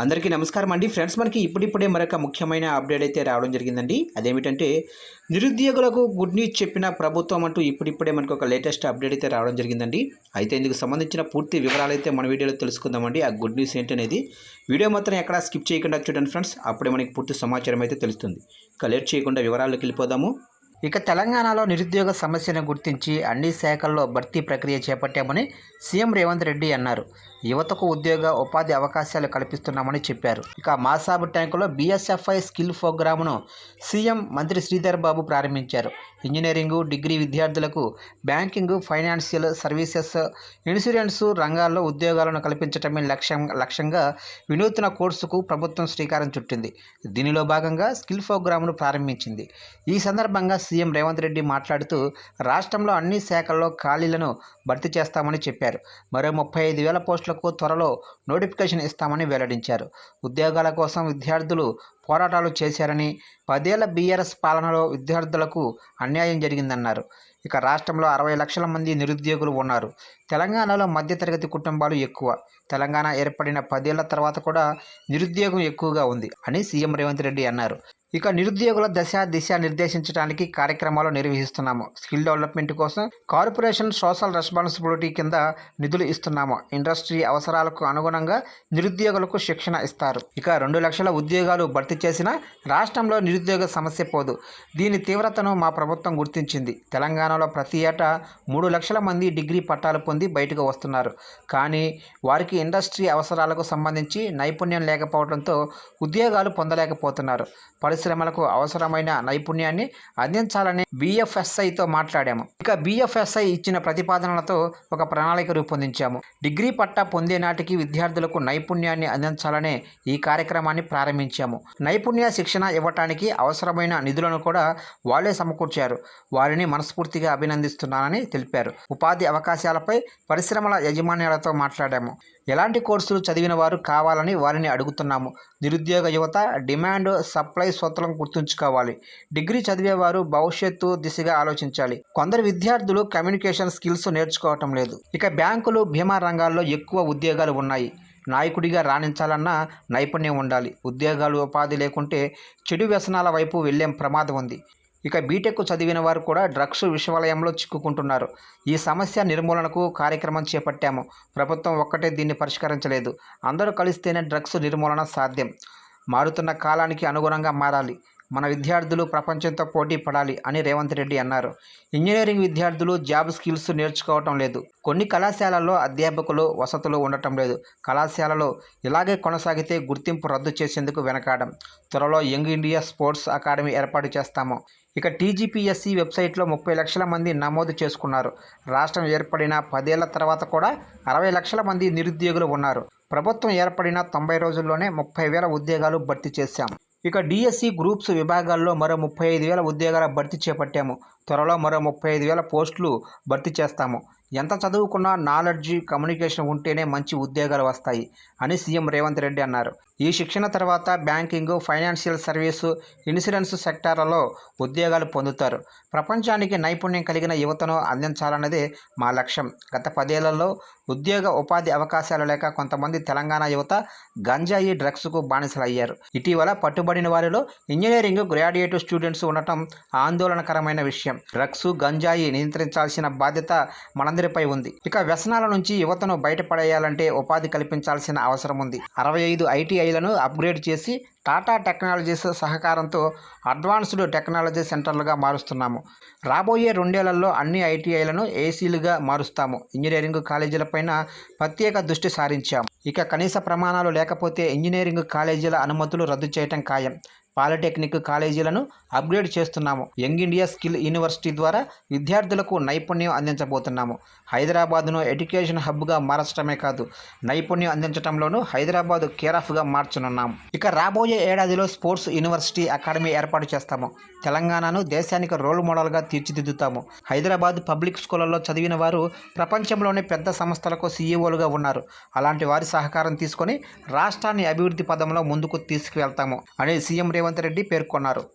అందరికీ నమస్కారం అండి. ఫ్రెండ్స్ మనకి ఇప్పుడిప్పుడే మరొక ముఖ్యమైన అప్డేట్ అయితే రావడం జరిగిందండి. అదేమిటంటే నిరుద్యోగులకు గుడ్ న్యూస్ చెప్పిన ప్రభుత్వం అంటూ ఇప్పుడిప్పుడే మనకు ఒక లేటెస్ట్ అప్డేట్ అయితే రావడం జరిగిందండి. అయితే ఇందుకు సంబంధించిన పూర్తి వివరాలు అయితే మన వీడియోలో తెలుసుకుందామండి. ఆ గుడ్ న్యూస్ ఏంటనేది వీడియో మాత్రం ఎక్కడ స్కిప్ చేయకుండా చూడండి ఫ్రెండ్స్. అప్పుడే మనకి పూర్తి సమాచారం అయితే తెలుస్తుంది. ఇక లేట్ చేయకుండా వివరాల్లోకి వెళ్ళిపోదాము. ఇక తెలంగాణలో నిరుద్యోగ సమస్యను గుర్తించి అన్ని శాఖల్లో భర్తీ ప్రక్రియ చేపట్టామని సీఎం రేవంత్ రెడ్డి అన్నారు. యువతకు ఉద్యోగ ఉపాధి అవకాశాలు కల్పిస్తున్నామని చెప్పారు. ఇక మాసాబు ట్యాంకులో బీఎస్ఎఫ్ఐ స్కిల్ ప్రోగ్రామ్ను సీఎం మంత్రి శ్రీధర్ బాబు ప్రారంభించారు. ఇంజనీరింగ్ డిగ్రీ విద్యార్థులకు బ్యాంకింగ్ ఫైనాన్షియల్ సర్వీసెస్ ఇన్సూరెన్స్ రంగాల్లో ఉద్యోగాలను కల్పించటమే లక్ష్యం లక్ష్యంగా వినూత్న కోర్సుకు ప్రభుత్వం శ్రీకారం చుట్టింది. దీనిలో భాగంగా స్కిల్ ప్రోగ్రామ్ను ప్రారంభించింది. ఈ సందర్భంగా సీఎం రేవంత్ రెడ్డి మాట్లాడుతూ రాష్ట్రంలో అన్ని శాఖల్లో ఖాళీలను భర్తీ చేస్తామని చెప్పారు. మరో ముప్పై ఐదు వేల పోస్టులకు త్వరలో నోటిఫికేషన్ ఇస్తామని వెల్లడించారు. ఉద్యోగాల కోసం విద్యార్థులు పోరాటాలు చేశారని పదేళ్ళ బీఆర్ఎస్ పాలనలో విద్యార్థులకు అన్యాయం జరిగిందన్నారు. ఇక రాష్ట్రంలో అరవై లక్షల మంది నిరుద్యోగులు ఉన్నారు. తెలంగాణలో మధ్యతరగతి కుటుంబాలు ఎక్కువ. తెలంగాణ ఏర్పడిన పదేళ్ళ తర్వాత కూడా నిరుద్యోగం ఎక్కువగా ఉంది అని సీఎం రేవంత్ రెడ్డి అన్నారు. ఇక నిరుద్యోగుల దశ దిశ నిర్దేశించడానికి కార్యక్రమాలు నిర్వహిస్తున్నాము. స్కిల్ డెవలప్మెంట్ కోసం కార్పొరేషన్ సోషల్ రెస్పాన్సిబిలిటీ కింద నిధులు ఇస్తున్నాము. ఇండస్ట్రీ అవసరాలకు అనుగుణంగా నిరుద్యోగులకు శిక్షణ ఇస్తారు. ఇక రెండు లక్షల ఉద్యోగాలు భర్తీ చేసిన రాష్ట్రంలో నిరుద్యోగ సమస్య పోదు. దీని తీవ్రతను మా ప్రభుత్వం గుర్తించింది. తెలంగాణలో ప్రతి ఏటా మూడు లక్షల మంది డిగ్రీ పట్టాలు పొంది బయటకు వస్తున్నారు. కానీ వారికి ఇండస్ట్రీ అవసరాలకు సంబంధించి నైపుణ్యం లేకపోవడంతో ఉద్యోగాలు పొందలేకపోతున్నారు. పరిశ్రమలకు అవసరమైన నైపుణ్యాన్ని అందించాలని బిఎఫ్ఎస్ఐతో మాట్లాడాము. ఇక బిఎఫ్ఎస్ఐ ఇచ్చిన ప్రతిపాదనలతో ఒక ప్రణాళిక రూపొందించాము. డిగ్రీ పట్టా పొందే నాటికి విద్యార్థులకు నైపుణ్యాన్ని అందించాలనే ఈ కార్యక్రమాన్ని ప్రారంభించాము. నైపుణ్య శిక్షణ ఇవ్వటానికి అవసరమైన నిధులను కూడా వాళ్ళే సమకూర్చారు. వారిని మనస్ఫూర్తిగా అభినందిస్తున్నానని తెలిపారు. ఉపాధి అవకాశాలపై పరిశ్రమల యజమాన్యాలతో మాట్లాడాము. ఎలాంటి కోర్సులు చదివిన వారు కావాలని వారిని అడుగుతున్నాము. నిరుద్యోగ యువత డిమాండ్ సప్లై సూత్రం గుర్తుంచుకోవాలి. డిగ్రీ చదివేవారు భవిష్యత్తు దిశగా ఆలోచించాలి. కొందరు విద్యార్థులు కమ్యూనికేషన్ స్కిల్స్ నేర్చుకోవటం లేదు. ఇక బ్యాంకులు బీమా రంగాల్లో ఎక్కువ ఉద్యోగాలు ఉన్నాయి. నాయకుడిగా రాణించాలన్నా నైపుణ్యం ఉండాలి. ఉద్యోగాలు ఉపాధి లేకుంటే చెడు వ్యసనాల వైపు వెళ్ళే ప్రమాదం ఉంది. ఇక బీటెక్ చదివిన వారు కూడా డ్రగ్స్ విశ్వాలయంలో చిక్కుకుంటున్నారు. ఈ సమస్య నిర్మూలనకు కార్యక్రమం చేపట్టాము. ప్రభుత్వం ఒక్కటే దీన్ని పరిష్కరించలేదు. అందరూ కలిస్తేనే డ్రగ్స్ నిర్మూలన సాధ్యం. మారుతున్న కాలానికి అనుగుణంగా మారాలి. మన విద్యార్థులు ప్రపంచంతో పోటీ పడాలి అని రేవంత్ రెడ్డి అన్నారు. ఇంజనీరింగ్ విద్యార్థులు జాబ్ స్కిల్స్ నేర్చుకోవటం లేదు. కొన్ని కళాశాలల్లో అధ్యాపకులు వసతులు ఉండటం లేదు. కళాశాలలో ఇలాగే కొనసాగితే గుర్తింపు రద్దు చేసేందుకు వెనకాడం. త్వరలో యంగ్ ఇండియా స్పోర్ట్స్ అకాడమీ ఏర్పాటు చేస్తాము. ఇక టీజీపీఎస్సీ వెబ్సైట్లో ముప్పై లక్షల మంది నమోదు చేసుకున్నారు. రాష్ట్రం ఏర్పడిన పదేళ్ళ తర్వాత కూడా అరవై లక్షల మంది నిరుద్యోగులు ఉన్నారు. ప్రభుత్వం ఏర్పడిన తొంభై రోజుల్లోనే ముప్పై వేల ఉద్యోగాలు భర్తీ చేశాం. ఇక డిఎస్సి గ్రూప్స్ విభాగాల్లో మరో ముప్పై ఐదు వేల ఉద్యోగాల భర్తీ చేపట్టాము. త్వరలో మరో ముప్పై ఐదు వేల పోస్టులు భర్తీ చేస్తాము. ఎంత చదువుకున్నా నాలెడ్జ్ కమ్యూనికేషన్ ఉంటేనే మంచి ఉద్యోగాలు వస్తాయి అని సీఎం రేవంత్ రెడ్డి అన్నారు. ఈ శిక్షణ తర్వాత బ్యాంకింగ్ ఫైనాన్షియల్ సర్వీసు ఇన్సూరెన్స్ సెక్టార్లలో ఉద్యోగాలు పొందుతారు. ప్రపంచానికి నైపుణ్యం కలిగిన యువతను అందించాలన్నదే మా లక్ష్యం. గత పదేళ్ళలో ఉద్యోగ ఉపాధి అవకాశాలు లేక కొంతమంది తెలంగాణ యువత గంజాయి డ్రగ్స్కు బానిసలయ్యారు. ఇటీవల పట్టుబడిన వారిలో ఇంజనీరింగ్ గ్రాడ్యుయేట్ స్టూడెంట్స్ ఉండటం ఆందోళనకరమైన విషయం. డ్రగ్స్ గంజాయి నియంత్రించాల్సిన బాధ్యత అందరిపై ఉంది. ఇక వ్యసనాల నుంచి యువతను బయటపడేయాలంటే ఉపాధి కల్పించాల్సిన అవసరం ఉంది. అరవై ఐదు ఐటీఐలను అప్గ్రేడ్ చేసి టాటా టెక్నాలజీస్ సహకారంతో అడ్వాన్స్డ్ టెక్నాలజీ సెంటర్లుగా మారుస్తున్నాము. రాబోయే రెండేళ్ళలో అన్ని ఐటీఐలను ఏసీలుగా మారుస్తాము. ఇంజనీరింగ్ కాలేజీలపైన ప్రత్యేక దృష్టి సారించాము ఇక కనీస ప్రమాణాలు లేకపోతే ఇంజనీరింగ్ కాలేజీల అనుమతులు రద్దు చేయటం ఖాయం. పాలిటెక్నిక్ కాలేజీలను అప్గ్రేడ్ చేస్తున్నాము. యంగ్ ఇండియా స్కిల్ యూనివర్సిటీ ద్వారా విద్యార్థులకు నైపుణ్యం అందించబోతున్నాము. హైదరాబాద్ను ఎడ్యుకేషన్ హబ్గా మార్చడమే కాదు నైపుణ్యం అందించడంలోనూ హైదరాబాద్ కేరాఫ్గా మార్చనున్నాము ఇక రాబోయే ఏడాదిలో స్పోర్ట్స్ యూనివర్సిటీ అకాడమీ ఏర్పాటు చేస్తాము. తెలంగాణను దేశానికి రోల్ మోడల్గా తీర్చిదిద్దుతాము. హైదరాబాద్ పబ్లిక్ స్కూళ్ళలో చదివిన వారు ప్రపంచంలోని పెద్ద సంస్థలకు సీఈఓలుగా ఉన్నారు. అలాంటి వారి సహకారం తీసుకొని రాష్ట్రాన్ని అభివృద్ధి పదంలో ముందుకు తీసుకువెళ్తాము అని సీఎం రేవంత్ రెడ్డి పేర్కొన్నారు.